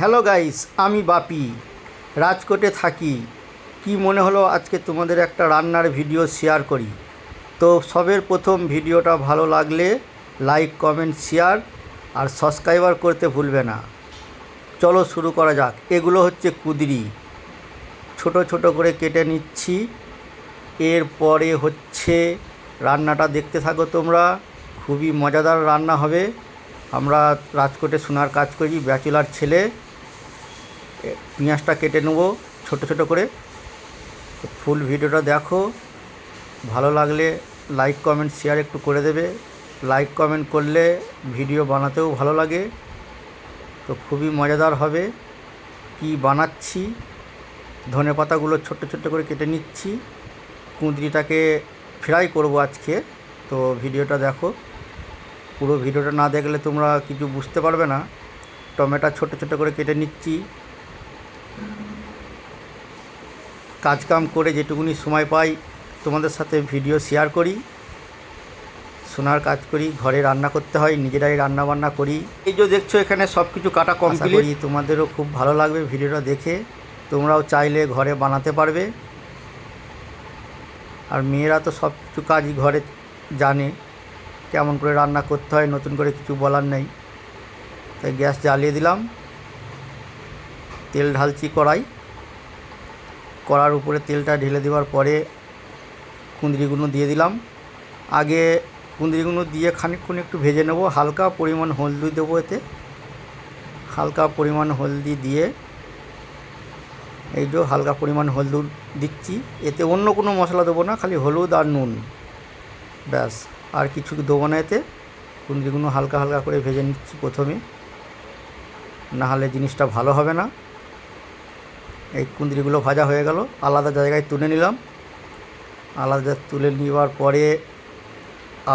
Hello guys, আমি বাপি। রাজকোটে থাকি। কি মনে হলো আজকে তোমাদের একটা রান্নার ভিডিও শেয়ার করি? তো সবের প্রথম ভিডিওটা ভালো লাগলে লাইক কমেন্ট শেয়ার আর সাবস্ক্রাইবার করতে ভুলবে না। চলো শুরু করা যাক। এগুলো হচ্ছে কুদরি। ছোট ছোট করে কেটে নিচ্ছি। এরপরে হচ্ছে রান্নাটা দেখতে থাকো তোমরা। খুবই মজাদার রান্না হবে। আমরা রাজকোটে সোনার কাজ করি, ব্যাচেলার ছেলে। পেঁয়াজটা কেটে নেব, ছোট ছোট করে। ফুল ভিডিওটা দেখো। ভালো লাগলে লাইক, কমেন্ট, শেয়ার একটু করে দেবে। লাইক, কমেন্ট করলে ভিডিও বানাতেও ভালো লাগে। তো খুবই মজাদার হবে। কি বানাচ্ছি? ধনে পাতাগুলো ছোট্ট ছোট্ট করে কেটে নিচ্ছি। কুঁদরিটাকে ফ্রাই করব আজকে। তো ভিডিওটা দেখো। পুরো ভিডিওটা না দেখলে তোমরা কিছু বুঝতে পারবে না। টমেটো ছোট ছোট করে কেটে নিচ্ছি। কাজকাম করে যেটুকুনি সময় পাই তোমাদের সাথে ভিডিও শেয়ার করি সোনার কাজ করি ঘরে রান্না করতে হয় নিজেরাই রান্না বান্না করি। এই যে দেখছ এখানে সব কিছু কাটা কমপ্লিট করি তোমাদেরও খুব ভালো লাগবে ভিডিওটা দেখে। তোমরাও চাইলে ঘরে বানাতে পারবে। আর মেয়েরা তো সব কিছু কাজই ঘরে জানে কেমন করে রান্না করতে হয় নতুন করে কিছু বলার নেই। তাই গ্যাস জ্বালিয়ে দিলাম। তেল ঢালছি কড়াই। কড়ার উপরে তেলটা ঢেলে দেওয়ার পরে কুঁদরিগুলো দিয়ে দিলাম। আগে কুঁদরিগুলো দিয়ে খানিকক্ষণ একটু ভেজে নেব। হালকা পরিমাণ হলদি দেবো এতে। হালকা পরিমাণ হলদি দিয়ে এই যে হালকা পরিমাণ হলুদ দিচ্ছি। এতে অন্য কোনো মশলা দেবো না, খালি হলুদ আর নুন। ব্যাস, আর কিছু দেবো না এতে। কুঁদরিগুলো হালকা হালকা করে ভেজে নিচ্ছি প্রথমে। না হলে জিনিসটা ভালো হবে না। এই কুঁদরিগুলো ভাজা হয়ে গেল। আলাদা জায়গায় তুলে নিলাম। আলাদা তুলে নেওয়ার পরে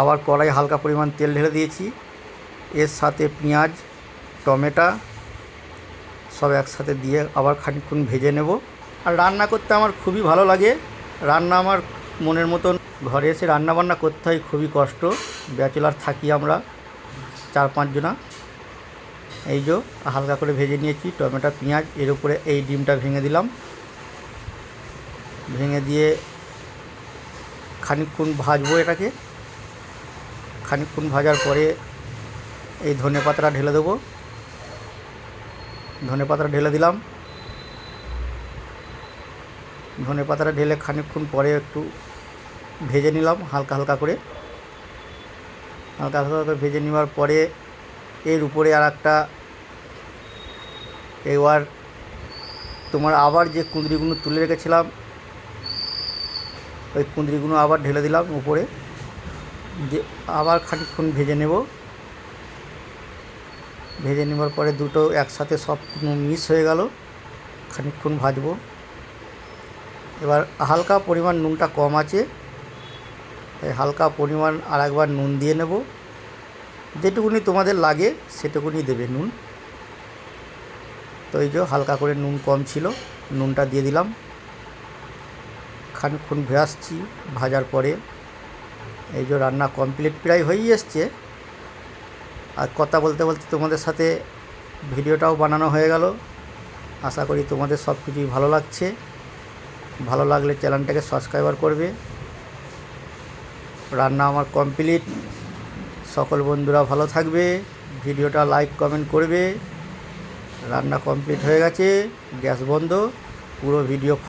আবার কড়াই হালকা পরিমাণ তেল ঢেলে দিয়েছি। এর সাথে পেঁয়াজ, টমেটো সব একসাথে দিয়ে আবার খানিকক্ষণ ভেজে নেব। আর রান্না করতে আমার খুবই ভালো লাগে। রান্না আমার মনের মতন ঘরে এসে রান্নাবান্না করতে হয়, খুবই কষ্ট। ব্যাচেলার থাকি আমরা চার পাঁচজনা। এই যে হালকা করে ভেজে নিয়েছি, টমেটো, পেঁয়াজ, এর উপরে এই ডিমটা ভেঙে দিলাম। ভেঙে দিয়ে খানিকক্ষণ ভাজবো এটাকে। খানিকক্ষণ ভাজার পরে এই ধনে পাতাটা ঢেলে দেবো। ধনে পাতাটা ঢেলে দিলাম। ধনে পাতাটা ঢেলে খানিকক্ষণ পরে একটু ভেজে নিলাম হালকা হালকা করে। হালকা হালকা করে ভেজে নেওয়ার পরে এর উপরে আর একটা এবার তোমার আবার যে কুঁদরিগুলো তুলে রেখেছিলাম, ওই কুঁদরিগুলো আবার ঢেলে দিলাম উপরে। যে আবার খানিকক্ষণ ভেজে নেব। ভেজে নেওয়ার পরে দুটো একসাথে সব মিস হয়ে গেল। খানিকক্ষণ ভাজবো। এবার হালকা পরিমাণ নুনটা কম আছে। তাই হালকা পরিমাণ আর একবার নুন দিয়ে নেব। যেটুকুনি তোমাদের লাগে, সেটুকুনি দেবে নুন। তো এই যে হালকা করে নুন কম ছিল, নুনটা দিয়ে দিলাম। খানিকক্ষণ ভেসছি ভাজার পরে এই যে রান্না কমপ্লিট প্রায় হয়েই এসছে। আর কথা বলতে বলতে তোমাদের সাথে ভিডিওটাও বানানো হয়ে গেল। আশা করি তোমাদের সব কিছুই ভালো লাগছে। ভালো লাগলে চ্যানেলটাকে সাবস্ক্রাইবার করবে। রান্না আমার কমপ্লিট সকল বন্ধুরা ভালো থাকবে, ভিডিওটা লাইক কমেন্ট করবে। রান্না কমপ্লিট হয়ে গেছে, গ্যাস বন্ধ, পুরো ভিডিও